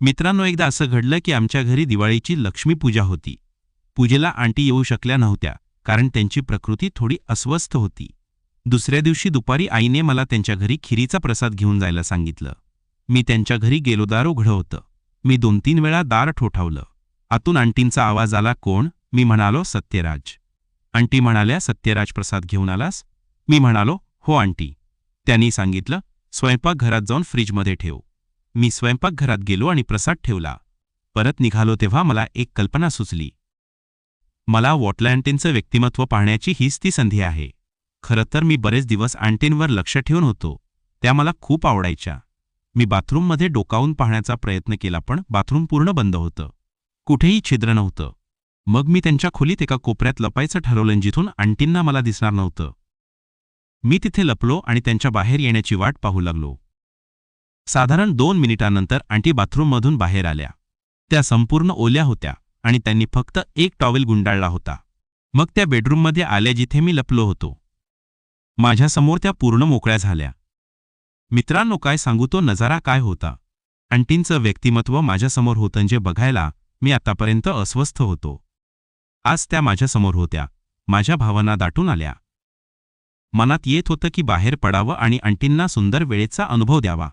मित्रांनो एकदा असं घडलं की आमच्या घरी दिवाळीची लक्ष्मीपूजा होती. पूजेला आंटी येऊ शकल्या नव्हत्या कारण त्यांची प्रकृती थोडी अस्वस्थ होती. दुसऱ्या दिवशी दुपारी आईने मला त्यांच्या घरी खिरीचा प्रसाद घेऊन जायला सांगितलं. मी त्यांच्या घरी गेलो दार उघडं होतं. मी दोन तीन वेळा दार ठोठावलं. आतून आंटींचा आवाज आला कोण? मी म्हणालो सत्यराज. आंटी म्हणाल्या सत्यराज प्रसाद घेऊन आलास? मी म्हणालो हो आंटी. त्यांनी सांगितलं स्वयंपाकघरात जाऊन फ्रीजमध्ये ठेव. मी स्वयंपाकघरात गेलो आणि प्रसाद ठेवला. परत निघालो तेव्हा मला एक कल्पना सुचली. मला वॉटला व्यक्तिमत्व पाहण्याची हीच ती संधी आहे. खरं तर मी बरेच दिवस अँटींवर लक्ष ठेवून होतो. त्या मला खूप आवडायच्या. मी बाथरूममध्ये डोकावून पाहण्याचा प्रयत्न केला पण बाथरूम पूर्ण बंद होतं. कुठेही छिद्र नव्हतं. मग मी त्यांच्या खोलीत एका कोपऱ्यात लपायचं ठरवलं जिथून आंटींना मला दिसणार नव्हतं. मी तिथे लपलो आणि त्यांच्या बाहेर येण्याची वाट पाहू लागलो. साधारण दोन मिनिटांनंतर आंटी बाथरूममधून बाहेर आल्या. त्या संपूर्ण ओल्या होत्या आणि त्यांनी फक्त एक टॉवेल गुंडाळला होता. मग त्या बेडरूममध्ये आल्या जिथे मी लपलो होतो. माझ्यासमोर त्या पूर्ण मोकळ्या झाल्या. मित्रांनो काय सांगू तो नजारा काय होता? आंटींचं व्यक्तिमत्व माझ्यासमोर होतं जे बघायला मी आतापर्यंत अस्वस्थ होतो. आज त्या माझ्यासमोर होत्या. माझ्या भावना दाटून आल्या. मनात येत होतं की बाहेर पडावं आणि आंटींना सुंदर वेळेचा अनुभव द्यावा.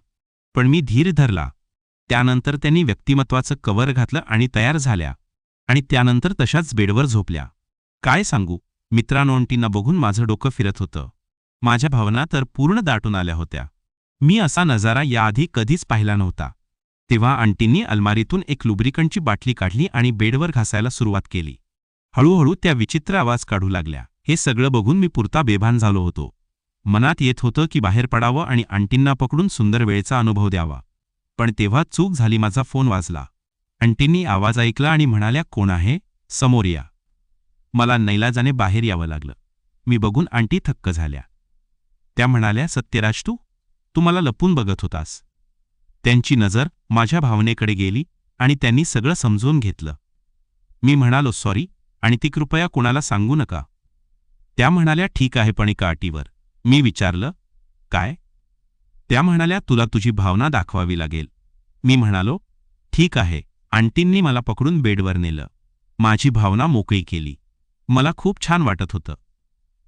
पण मी धीर धरला. त्यानंतर त्यांनी व्यक्तिमत्वाचं कवर घातलं आणि तयार झाल्या. आणि त्यानंतर तशाच बेडवर झोपल्या. काय सांगू? मित्रांनोंटींना बघून माझं डोकं फिरत होतं. माझ्या भावना तर पूर्ण दाटून आल्या होत्या. मी असा नजारा याआधी कधीच पाहिला नव्हता. तेव्हा आंटींनी अलमारीतून एक लुब्रिकंटची बाटली काढली आणि बेडवर घासायला सुरुवात केली. हळूहळू त्या विचित्र आवाज काढू लागल्या. हे सगळं बघून मी पुरता बेभान झालो होतो. मनात येत होतं की बाहेर पडावं आणि आंटींना पकडून सुंदर वेळेचा अनुभव द्यावा. पण तेव्हा चूक झाली माझा फोन वाजला. आंटींनी आवाज ऐकला आणि म्हणाल्या कोण आहे? समोर या. मला नैलाजाने बाहेर यावं लागलं. मी बघून आंटी थक्क झाल्या. त्या म्हणाल्या सत्यराज तू? तू मला लपून बघत होतास. त्यांची नजर माझ्या भावनेकडे गेली आणि त्यांनी सगळं समजून घेतलं. मी म्हणालो सॉरी आणि ती कृपया कोणाला सांगू नका. त्या म्हणाल्या ठीक आहे पण एका अटीवर. मी विचारलं काय? त्या म्हणाल्या तुला तुझी भावना दाखवावी लागेल. मी म्हणालो ठीक आहे. आंटींनी मला पकडून बेडवर नेलं. माझी भावना मोकळी केली. मला खूप छान वाटत होतं.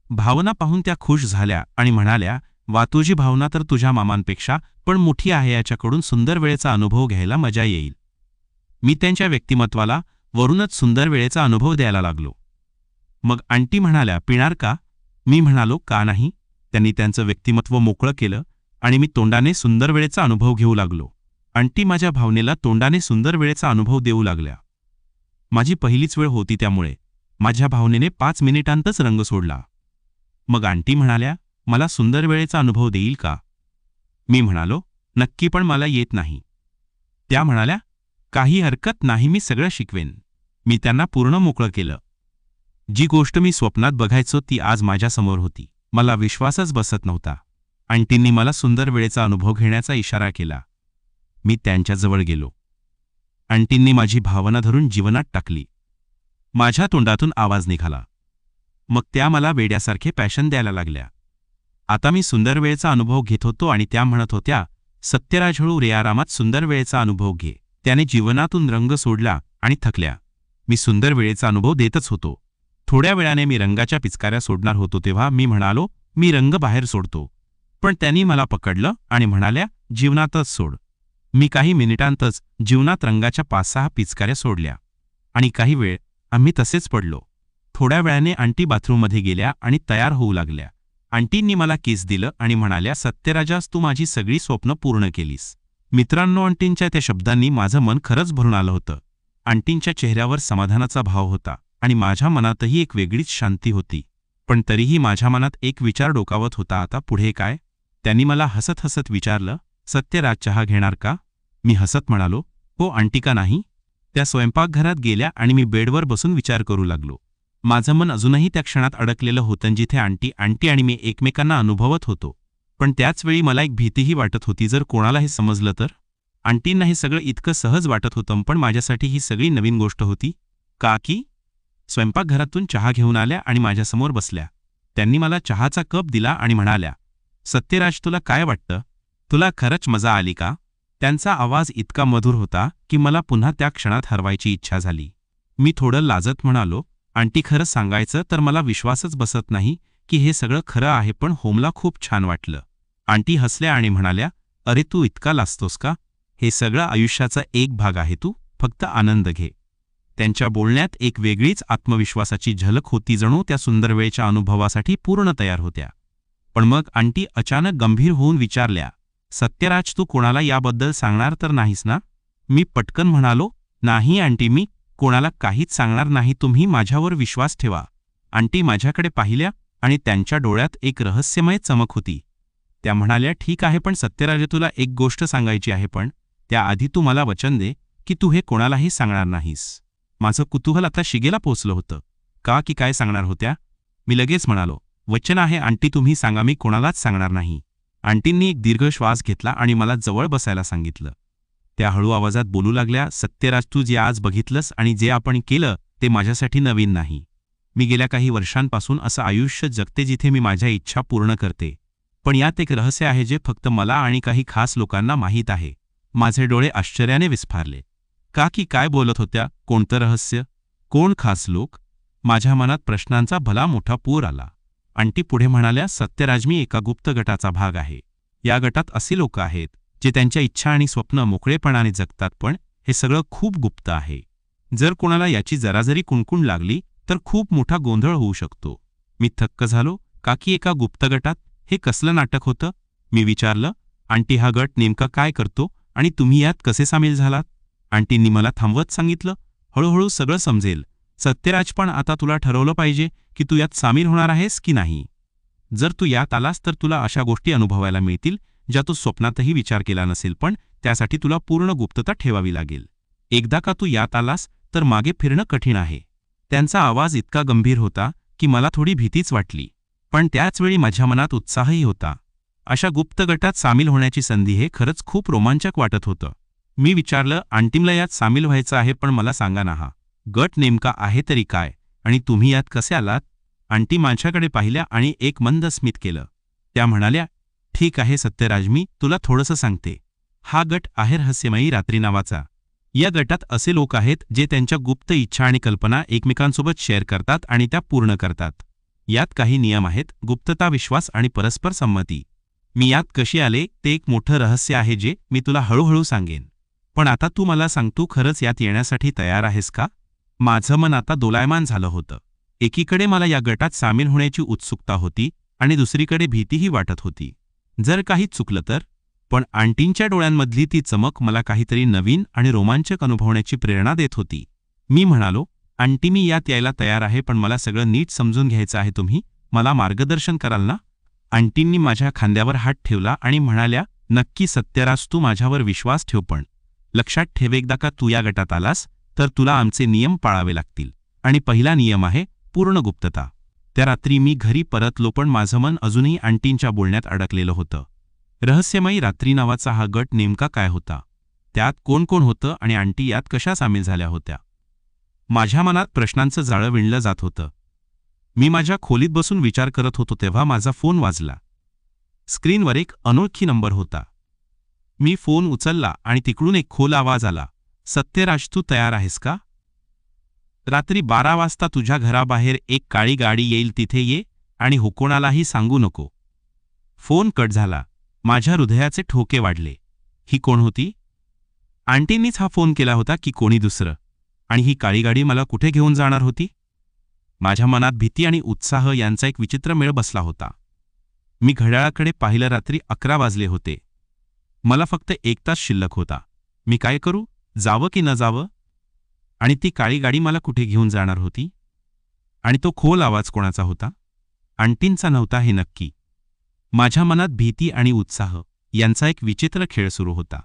भावना पाहून त्या खुश झाल्या आणि म्हणाल्या वा तुझी भावना तर तुझ्या मामांपेक्षा पण मोठी आहे याच्याकडून सुंदर वेळेचा अनुभव घ्यायला मजा येईल. मी त्यांच्या व्यक्तिमत्वाला वरूनच सुंदर वेळेचा अनुभव द्यायला लागलो. मग आंटी म्हणाल्या पिणार का? मी म्हणालो का नाही? त्यांनी त्यांचं व्यक्तिमत्व मोकळं केलं आणि मी तोंडाने सुंदर वेळेचा अनुभव घेऊ लागलो. आंटी माझ्या भावनेला तोंडाने सुंदर वेळेचा अनुभव देऊ लागल्या. माझी पहिलीच वेळ होती त्यामुळे. माझ्या भावनेने पाच मिनिटांतच रंग सोडला. मग आंटी म्हणाल्या मला सुंदर वेळेचा अनुभव देईल का? मी म्हणालो नक्की पण मला येत नाही. त्या म्हणाल्या काही हरकत नाही मी सगळं शिकवेन. मी त्यांना पूर्ण मोकळं केलं. जी गोष्ट मी स्वप्नात बघायचो ती आज माझ्यासमोर होती. मला विश्वासच बसत नव्हता. आंटींनी मला सुंदर वेळेचा अनुभव घेण्याचा इशारा केला. मी त्यांच्याजवळ गेलो. आंटींनी माझी भावना धरून जीवनात टाकली. माझ्या तोंडातून आवाज निघाला. मग त्या मला वेड्यासारखे पॅशन द्यायला लागल्या. आता मी सुंदर वेळेचा अनुभव घेत होतो आणि त्या म्हणत होत्या सत्यराज हळू रेआरामात सुंदर वेळेचा अनुभव घे. त्याने जीवनातून रंग सोडला आणि थकल्या. मी सुंदर वेळेचा अनुभव देतच होतो. थोड्या वेळाने मी रंगाच्या पिचकाऱ्या सोडणार होतो तेव्हा मी म्हणालो मी रंग बाहेर सोडतो. पण त्यांनी मला पकडलं आणि म्हणाल्या जीवनातच सोड. मी काही मिनिटांतच जीवनात रंगाच्या पाच सहा पिचकाऱ्या सोडल्या. आणि काही वेळ आम्ही तसेच पडलो. थोड्या वेळाने आंटी बाथरूममध्ये गेल्या आणि तयार होऊ लागल्या. आंटींनी मला केस दिलं आणि म्हणाल्या सत्यराजास तू माझी सगळी स्वप्न पूर्ण केलीस. मित्रांनो आंटींच्या त्या शब्दांनी माझं मन खरंच भरून आलं होतं. आंटींच्या चेहऱ्यावर समाधानाचा भाव होता. आणि माझ्या मनातही एक वेगळीच शांती होती. पण तरीही माझ्या मनात एक विचार डोकावत होता आता पुढे काय? त्यांनी मला हसत हसत विचारलं सत्यराज चहा घेणार का? मी हसत म्हणालो हो आंटी का नाही? त्या स्वयंपाकघरात गेल्या आणि मी बेडवर बसून विचार करू लागलो. माझं मन अजूनही त्या क्षणात अडकलेलं होतं जिथे आंटी आंटी आणि मी एकमेकांना अनुभवत होतो. पण त्याचवेळी मला एक भीतीही वाटत होती जर कोणाला हे समजलं तर? आंटींना हे सगळं इतकं सहज वाटत होतं पण माझ्यासाठी ही सगळी नवीन गोष्ट होती. का की? स्वयंपाकघरातून चहा घेऊन आल्या आणि माझ्यासमोर बसल्या. त्यांनी मला चहाचा कप दिला आणि म्हणाल्या सत्यराज तुला काय वाटतं? तुला खरंच मजा आली का? त्यांचा आवाज इतका मधुर होता की मला पुन्हा त्या क्षणात हरवायची इच्छा झाली. मी थोडं लाजत म्हणालो आंटी खरं सांगायचं तर मला विश्वासच बसत नाही की हे सगळं खरं आहे पण होमला खूप छान वाटलं. आंटी हसल्या आणि म्हणाल्या अरे तू इतका लाजतोस का? हे सगळं आयुष्याचा एक भाग आहे तू. फक्त आनंद घे. त्यांच्या बोलण्यात एक वेगळीच आत्मविश्वासाची झलक होती जणू त्या सुंदर वेळच्या अनुभवासाठी पूर्ण तयार होत्या. पण मग आंटी अचानक गंभीर होऊन विचारल्या सत्यराज तू कोणाला याबद्दल सांगणार तर नाहीस ना? मी पटकन म्हणालो नाही आंटी मी कोणाला काहीच सांगणार नाही तुम्ही माझ्यावर विश्वास ठेवा. आंटी माझ्याकडे पाहिल्या आणि त्यांच्या डोळ्यात एक रहस्यमय चमक होती. त्या म्हणाल्या ठीक आहे पण सत्यराजे तुला एक गोष्ट सांगायची आहे पण त्याआधी तू मला वचन दे की तू हे कोणालाही सांगणार नाहीस. माझं कुतूहल आता शिगेला पोचलं होतं. का की काय सांगणार होत्या? मी लगेच म्हणालो वचन आहे आंटी तुम्ही सांगा मी कोणालाच सांगणार नाही. आंटींनी एक दीर्घ श्वास घेतला आणि मला जवळ बसायला सांगितलं. त्या हळू आवाजात बोलू लागल्या सत्यराज तू जे आज बघितलंस आणि जे आपण केलं ते माझ्यासाठी नवीन नाही. मी गेल्या काही वर्षांपासून असं आयुष्य जगते जिथे मी माझ्या इच्छा पूर्ण करते. पण यात एक रहस्य आहे जे फक्त मला आणि काही खास लोकांना माहीत आहे. माझे डोळे आश्चर्याने विस्फारले. का की काय बोलत होत्या? कोणतं रहस्य? कोण खास लोक? माझ्या मनात प्रश्नांचा भला मोठा पूर आला. आंटी पुढे म्हणाल्या सत्यराज मी एका गुप्त गटाचा भाग आहे. या गटात असे लोक आहेत जे त्यांच्या इच्छा आणि स्वप्न मोकळेपणाने जगतात पण हे सगळं खूप गुप्त आहे. जर कोणाला याची जराजरी कुणकुण लागली तर खूप मोठा गोंधळ होऊ शकतो. मी थक्क झालो काकी एका गुप्त गटात? हे कसलं नाटक होतं? मी विचारलं आंटी हा गट नेमका काय करतो आणि तुम्ही यात कसे सामील झालात? आंटींनी मला थांबवत सांगितलं हळूहळू सगळं समजेल. सत्यराज पण आता तुला ठरवलं पाहिजे की तू यात सामील होणार आहेस की नाही. जर तू यात आलास तर तुला अशा गोष्टी अनुभवायला मिळतील ज्या तू स्वप्नातही विचार केला नसेल पण त्यासाठी तुला पूर्ण गुप्तता ठेवावी लागेल. एकदा का तू यात आलास तर मागे फिरणं कठीण आहे. त्यांचा आवाज इतका गंभीर होता की मला थोडी भीतीच वाटली. पण त्याचवेळी माझ्या मनात उत्साहही होता. अशा गुप्त गटात सामील होण्याची संधी हे खरंच खूप रोमांचक वाटत होतं. मी विचारलं अंतिमला यात सामील व्हायचं आहे पण मला सांगा ना हा. गट नेमका आहे तरी काय? आणि तुम्ही यात कसे आलात? आंटी माझ्याकडे पाहिल्या आणि एक मंद स्मित केलं. त्या म्हणाल्या ठीक आहे सत्यराज मी तुला थोडंसं सांगते. हा गट आहे रहस्यमयी रात्री नावाचा. या गटात असे लोक आहेत जे त्यांच्या गुप्त इच्छा आणि कल्पना एकमेकांसोबत शेअर करतात आणि त्या पूर्ण करतात. यात काही नियम आहेत गुप्तता विश्वास आणि परस्पर संमती. मी यात कशी आले ते एक मोठं रहस्य आहे जे मी तुला हळूहळू सांगेन. पण आता तू मला सांगतो खरंच यात येण्यासाठी तयार आहेस का? माझं मन आता दोलायमान झालं होतं. एकीकडे मला या गटात सामील होण्याची उत्सुकता होती आणि दुसरीकडे भीतीही वाटत होती. जर काही चुकलं तर? पण आंटींच्या डोळ्यांमधली ती चमक मला काहीतरी नवीन आणि रोमांचक अनुभवण्याची प्रेरणा देत होती. मी म्हणालो आंटी मी यात यायला तयार आहे पण मला सगळं नीट समजून घ्यायचं आहे तुम्ही मला मार्गदर्शन कराल ना? आंटींनी माझ्या खांद्यावर हात ठेवला आणि म्हणाल्या नक्की सत्यराज तू माझ्यावर विश्वास ठेव पण. लक्षात ठेव एकदा का तू या गटात आलास तर तुला आमचे नियम पाळावे लागतील. आणि पहिला नियम आहे पूर्ण गुप्तता त्या रात्री मी घरी परतलो पण माझं मन अजूनही आंटींच्या बोलण्यात अडकलेलं होतं. रहस्यमयी रात्री नावाचा हा गट नेमका काय होता? त्यात कोण कोण होतं आणि आंटी यात कशा सामील झाल्या होत्या? माझ्या मनात प्रश्नांचं जाळं विणलं जात होतं. मी माझ्या खोलीत बसून विचार करत होतो तेव्हा माझा फोन वाजला. स्क्रीनवर एक अनोळखी नंबर होता. मी फोन उचलला आणि तिकडून एक खोल आवाज आला. सत्यराज तू तयार आहेस का? रात्री बारा वाजता तुझ्या घराबाहेर एक काळी गाडी येईल तिथे ये आणि हुकोणालाही सांगू नको. फोन कट झाला. माझ्या हृदयाचे ठोके वाढले. ही कोण होती? आंटींनीच हा फोन केला होता की कोणी दुसरं. आणि ही काळी गाडी मला कुठे घेऊन जाणार होती? माझ्या मनात भीती आणि उत्साह यांचा एक विचित्र मेळ बसला होता. मी घड्याळाकडे पाहिलं रात्री अकरा वाजले होते. मला फक्त एक तास शिल्लक होता. मी काय करू? जावं की न जावं? आणि ती काळी गाडी मला कुठे घेऊन जाणार होती? आणि तो खोल आवाज कोणाचा होता? आंटींचा नव्हता हे नक्की. माझ्या मनात भीती आणि उत्साह यांचा एक विचित्र खेळ सुरू होता.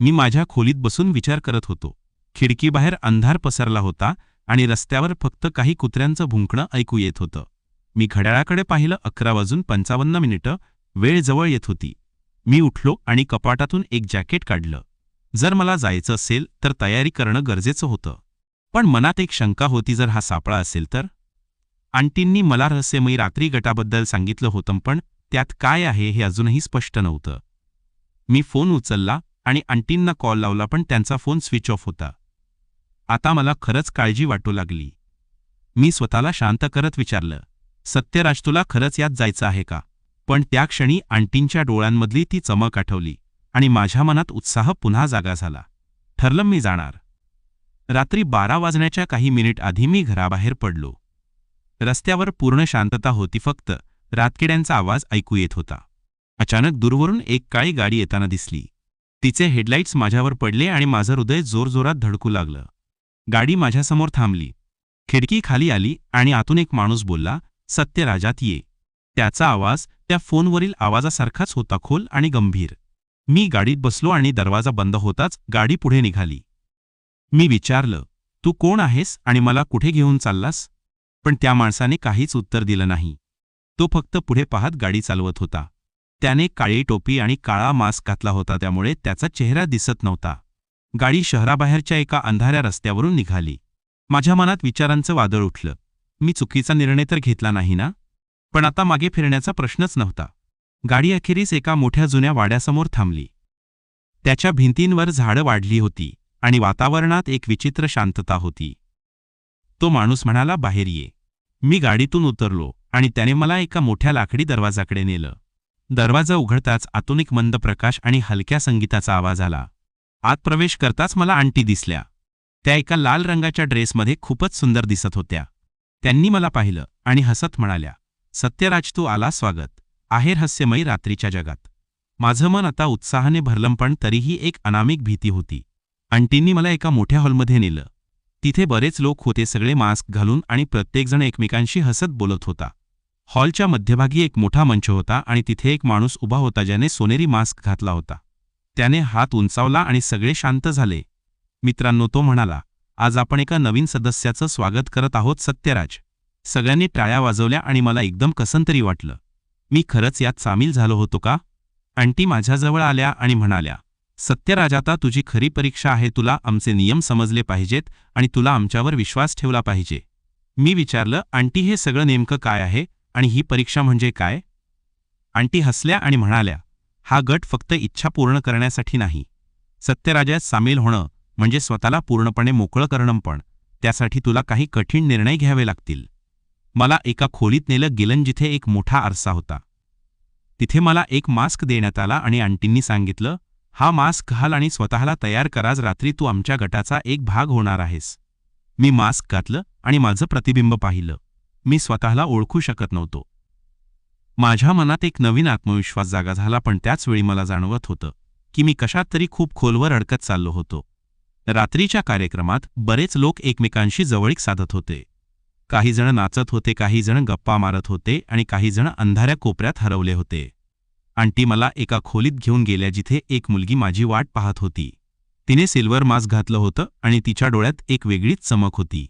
मी माझ्या खोलीत बसून विचार करत होतो. खिडकीबाहेर अंधार पसरला होता आणि रस्त्यावर फक्त काही कुत्र्यांचं भुंकणं ऐकू येत होतं. मी घड्याळाकडे पाहिलं अकरा वाजून पंचावन्न मिनिटं वेळ जवळ येत होती. मी उठलो आणि कपाटातून एक जॅकेट काढलं. जर मला जायचं असेल तर तयारी करणं गरजेचं होतं. पण मनात एक शंका होती जर हा सापळा असेल तर? आंटींनी मला रहस्यमयी रात्री गटाबद्दल सांगितलं होतं पण त्यात काय आहे हे अजूनही स्पष्ट नव्हतं. मी फोन उचलला आणि आंटींना कॉल लावला पण त्यांचा फोन स्विच ऑफ होता. आता मला खरंच काळजी वाटू लागली. मी स्वतःला शांत करत विचारलं सत्यराज तुला खरंच यात जायचं आहे का? पण त्या क्षणी आंटींच्या डोळ्यांमधली ती चमक आठवली आणि माझ्या मनात उत्साह पुन्हा जागा झाला. ठरलं मी जाणार. रात्री बारा वाजण्याच्या काही मिनिट आधी मी घराबाहेर पडलो. रस्त्यावर पूर्ण शांतता होती फक्त रातकिड्यांचा आवाज ऐकू येत होता. अचानक दूरवरून एक काळी गाडी येताना दिसली. तिचे हेडलाईट्स माझ्यावर पडले आणि माझं हृदय जोरजोरात धडकू लागलं. गाडी माझ्यासमोर थांबली. खिडकी खाली आली आणि आतून एक माणूस बोलला सत्यराजात ये. त्याचा आवाज त्या फोनवरील आवाजासारखाच होता खोल आणि गंभीर. मी गाडीत बसलो आणि दरवाजा बंद होताच गाडी पुढे निघाली. मी विचारलं तू कोण आहेस आणि मला कुठे घेऊन चाललास? पण त्या माणसाने काहीच उत्तर दिलं नाही. तो फक्त पुढे पाहत गाडी चालवत होता. त्याने काळी टोपी आणि काळा मास्क घातला होता त्यामुळे त्याचा चेहरा दिसत नव्हता. गाडी शहराबाहेरच्या एका अंधाऱ्या रस्त्यावरून निघाली. माझ्या मनात विचारांचं वादळ उठलं. मी चुकीचा निर्णय तर घेतला नाही ना? पण आता मागे फिरण्याचा प्रश्नच नव्हता. गाडी अखेरीस एका मोठ्या जुन्या वाड्यासमोर थांबली. त्याच्या भिंतींवर झाडं वाढली होती आणि वातावरणात एक विचित्र शांतता होती. तो माणूस म्हणाला बाहेर ये. मी गाडीतून उतरलो आणि त्याने मला एका मोठ्या लाकडी दरवाजाकडे नेलं. दरवाजा उघडताच आतून एक मंद प्रकाश आणि हलक्या संगीताचा आवाज आला. आत प्रवेश करताच मला आंटी दिसल्या. त्या एका लाल रंगाच्या ड्रेसमध्ये खूपच सुंदर दिसत होत्या. त्यांनी मला पाहिलं आणि हसत म्हणाल्या सत्यराज तू आला स्वागत. आहे रहस्यमयी रात्रीच्या जगात. माझं मन आता उत्साहाने भरलं पण तरीही एक अनामिक भीती होती. आंटींनी मला एका मोठ्या हॉलमध्ये नेलं. तिथे बरेच लोक होते सगळे मास्क घालून आणि प्रत्येकजण एकमेकांशी हसत बोलत होता. हॉलच्या मध्यभागी एक मोठा मंच होता आणि तिथे एक माणूस उभा होता ज्याने सोनेरी मास्क घातला होता. त्याने हात उंचावला आणि सगळे शांत झाले. मित्रांनो तो म्हणाला आज आपण एका नवीन सदस्याचं स्वागत करत आहोत सत्यराज. सगळ्यांनी टाळ्या वाजवल्या आणि मला एकदम कसंतरी वाटलं. मी खरंच यात सामील झालो होतो का? आंटी माझ्याजवळ आल्या आणि म्हणाल्या सत्यराजाता तुझी खरी परीक्षा आहे तुला आमचे नियम समजले पाहिजेत आणि तुला आमच्यावर विश्वास ठेवला पाहिजे. मी विचारलं आंटी हे सगळं नेमकं काय आहे आणि ही परीक्षा म्हणजे काय? आंटी हसल्या आणि म्हणाल्या हा गट फक्त इच्छा पूर्ण करण्यासाठी नाही. सत्यराजात सामील होणं म्हणजे स्वतःला पूर्णपणे मोकळं करणं पण. त्यासाठी तुला काही कठीण निर्णय घ्यावे लागतील. मला एका खोलीत नेलं गेलं जिथे एक मोठा आरसा होता. तिथे मला एक मास्क देण्यात आला आणि आंटींनी सांगितलं हा मास्क घाल आणि स्वतःला तयार कराज रात्री तू आमच्या गटाचा एक भाग होणार आहेस. मी मास्क घातलं आणि माझं प्रतिबिंब पाहिलं. मी स्वतःला ओळखू शकत नव्हतो. माझ्या मनात एक नवीन आत्मविश्वास जागा झाला पण त्याचवेळी मला जाणवत होतं की मी कशात तरी खूप खोलवर अडकत चाललो होतो. रात्रीच्या कार्यक्रमात बरेच लोक एकमेकांशी जवळीक साधत होते. काही जण नाचत होते काही जण गप्पा मारत होते आणि काही जण अंधाऱ्या कोपऱ्यात हरवले होते. आंटी मला एका खोलीत घेऊन गेल्या जिथे एक मुलगी माझी वाट पाहत होती. तिने सिल्वर मास्क घातलं होतं आणि तिच्या डोळ्यात एक वेगळीच चमक होती.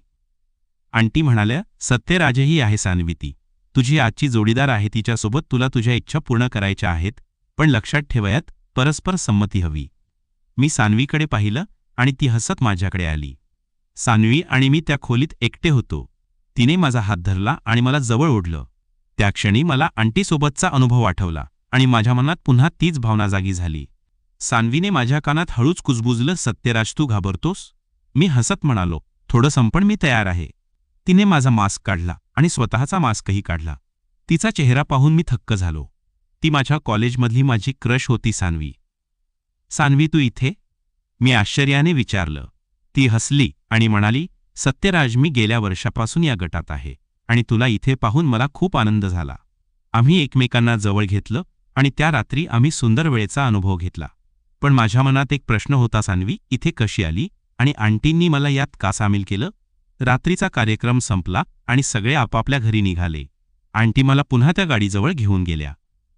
आंटी म्हणाल्या सत्यराजही आहे सान्विती. तुझी आजची जोडीदार आहे तिच्यासोबत तुला तुझ्या इच्छा पूर्ण करायच्या आहेत पण लक्षात ठेवयात परस्पर संमती हवी. मी सान्वीकडे पाहिलं आणि ती हसत माझ्याकडे आली. सान्वी आणि मी त्या खोलीत एकटे होतो. तिने माझा हात धरला आणि मला जवळ ओढलं. त्या क्षणी मला आंटीसोबतचा अनुभव आठवला आणि माझ्या मनात पुन्हा तीच भावना जागी झाली. सान्वीने माझ्या कानात हळूच कुजबुजलं सत्यराज तू घाबरतोस? मी हसत म्हणालो थोडं संपण मी तयार आहे. तिने माझा मास्क काढला आणि स्वतःचा मास्कही काढला. तिचा चेहरा पाहून मी थक्क झालो. ती माझ्या कॉलेजमधली माझी क्रश होती सान्वी. सान्वी तू इथे? मी आश्चर्याने विचारलं. ती हसली आणि म्हणाली सत्यराज मी गेल्या वर्षापासून या गटात आहे आणि तुला इथे पाहून मला खूप आनंद झाला. आम्ही एकमेकांना जवळ घेतलं आणि त्या रात्री आम्ही सुंदर वेळेचा अनुभव घेतला. पण माझ्या मनात एक प्रश्न होता सान्वी इथे कशी आली आणि आंटींनी मला यात का सामील केलं? रात्रीचा कार्यक्रम संपला आणि सगळे आपापल्या घरी निघाले. आंटी मला पुन्हा त्या गाडीजवळ घेऊन गेल्या.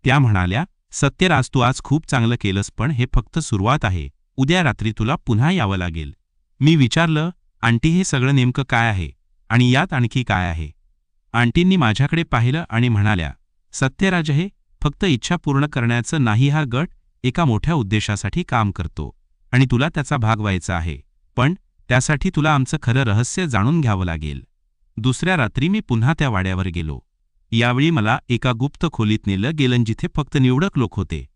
त्या म्हणाल्या सत्यराज तू आज खूप चांगलं केलंस पण हे फक्त सुरुवात आहे. उद्या रात्री तुला पुन्हा यावं लागेल. मी विचारलं आंटी हे सगळं नेमकं काय आहे? आणि यात आणखी काय आहे? आंटींनी माझ्याकडे पाहिलं आणि म्हणाल्या सत्यराज हे फक्त इच्छा पूर्ण करण्याचं नाही हा गट एका मोठ्या उद्देशासाठी काम करतो. आणि तुला त्याचा भाग व्हायचा आहे. पण त्यासाठी तुला आमचं खरं रहस्य जाणून घ्यावं लागेल. दुसऱ्या रात्री मी पुन्हा त्या वाड्यावर गेलो. यावेळी मला एका गुप्त खोलीत नेलं गेलं जिथे फक्त निवडक लोक होते.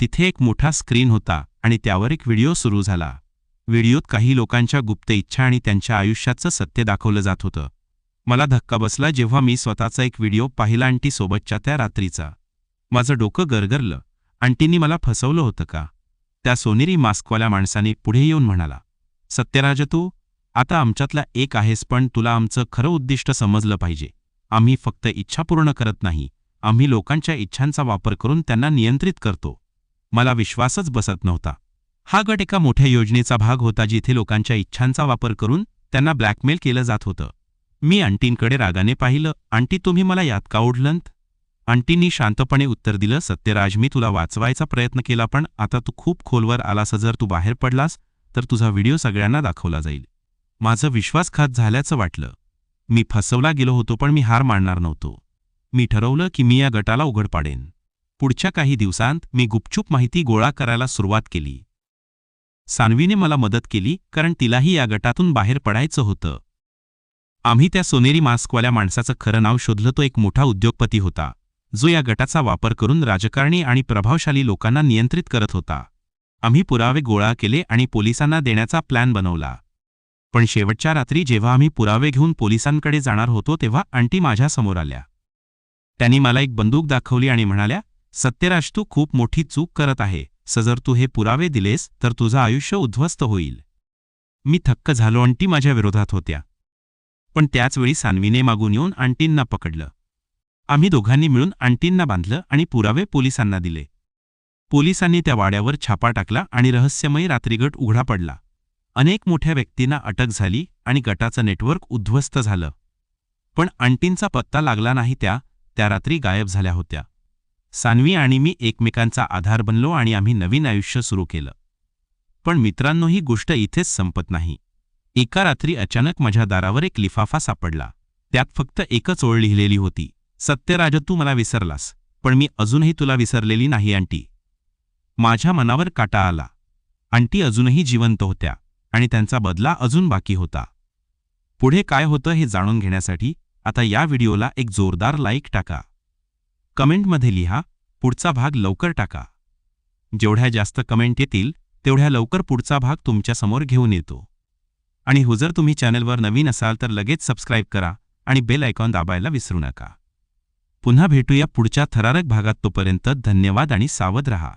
तिथे एक मोठा स्क्रीन होता आणि त्यावर एक व्हिडिओ सुरू झाला. व्हिडिओत काही लोकांच्या गुप्त इच्छा आणि त्यांच्या आयुष्याचं सत्य दाखवलं जात होतं. मला धक्का बसला जेव्हा मी स्वतःचा एक व्हिडिओ पाहिला आंटी सोबतच्या त्या रात्रीचा. माझं डोकं गरगरलं. आंटींनी मला फसवलं होतं का? त्या सोनेरी मास्कवाल्या माणसाने पुढे येऊन म्हणाला सत्यराज तू आता आमच्यातला एक आहेस पण तुला आमचं खरं उद्दिष्ट समजलं पाहिजे. आम्ही फक्त इच्छा पूर्ण करत नाही. आम्ही लोकांच्या इच्छांचा वापर करून त्यांना नियंत्रित करतो. मला विश्वासच बसत नव्हता. हा गट एका मोठ्या योजनेचा भाग होता जिथे लोकांच्या इच्छांचा वापर करून त्यांना ब्लॅकमेल केलं जात होतं. मी आंटींकडे रागाने पाहिलं आंटी तुम्ही मला यात का ओढलंत? आंटींनी शांतपणे उत्तर दिलं सत्यराज मी तुला वाचवायचा प्रयत्न केला पण आता तू खूप खोलवर आलास जर तू बाहेर पडलास तर तुझा व्हिडिओ सगळ्यांना दाखवला जाईल. माझं विश्वासघात झाल्याचं वाटलं. मी फसवला गेलो होतो पण मी हार मानणार नव्हतो. मी ठरवलं की मी या गटाला उघड पाडेन पुढच्या काही दिवसांत मी गुपचूप माहिती गोळा करायला सुरुवात केली. सान्वीने मला मदत केली कारण तिलाही या गटातून बाहेर पडायचं होतं. आम्ही त्या सोनेरी मास्कवाल्या माणसाचं खरं नाव शोधलं तो एक मोठा उद्योगपती होता जो या गटाचा वापर करून राजकारणी आणि प्रभावशाली लोकांना नियंत्रित करत होता. आम्ही पुरावे गोळा केले आणि पोलिसांना देण्याचा प्लॅन बनवला. पण शेवटच्या रात्री जेव्हा आम्ही पुरावे घेऊन पोलिसांकडे जाणार होतो तेव्हा आंटी माझ्यासमोर आल्या. त्यांनी मला एक बंदूक दाखवली आणि म्हणाल्या सत्यराज तू खूप मोठी चूक करत आहे. स जर तू हे पुरावे दिलेस तर तुझं आयुष्य उद्ध्वस्त होईल. मी थक्क झालो आंटी माझ्या विरोधात होत्या. पण त्याचवेळी सान्वीने मागून येऊन आंटींना पकडलं. आम्ही दोघांनी मिळून आंटींना बांधलं आणि पुरावे पोलिसांना दिले. पोलिसांनी त्या वाड्यावर छापा टाकला आणि रहस्यमयी रात्रीगट उघडा पडला. अनेक मोठ्या व्यक्तींना अटक झाली आणि गटाचं नेटवर्क उद्ध्वस्त झालं. पण आंटींचा पत्ता लागला नाही त्या त्या रात्री गायब झाल्या होत्या. सान्वी आणि मी एकमेकांचा आधार बनलो आणि आम्ही नवीन आयुष्य सुरू केलं. पण मित्रांनो ही गोष्ट इथेच संपत नाही. एका रात्री अचानक माझ्या दारावर एक लिफाफा सापडला. त्यात फक्त एकच ओळ लिहिलेली होती. सत्यराज तू मला विसरलास पण मी अजूनही तुला विसरलेली नाही आंटी. माझ्या मनावर काटा आला. आंटी अजूनही जिवंत होत्या आणि त्यांचा बदला अजून बाकी होता. पुढे काय होतं हे जाणून घेण्यासाठी आता या व्हिडिओला एक जोरदार लाईक टाका. कमेंटमध्ये लिहा पुढचा भाग लवकर टाका. जेवढ्या जास्त कमेंट येतील तेवढ्या लवकर पुढचा भाग तुमच्यासमोर घेऊन येतो. आणि हो जर तुम्ही चॅनलवर नवीन असाल तर लगेच सबस्क्राईब करा आणि बेल आयकॉन दाबायला विसरू नका. पुन्हा भेटूया पुढच्या थरारक भागात तोपर्यंत धन्यवाद आणि सावध रहा.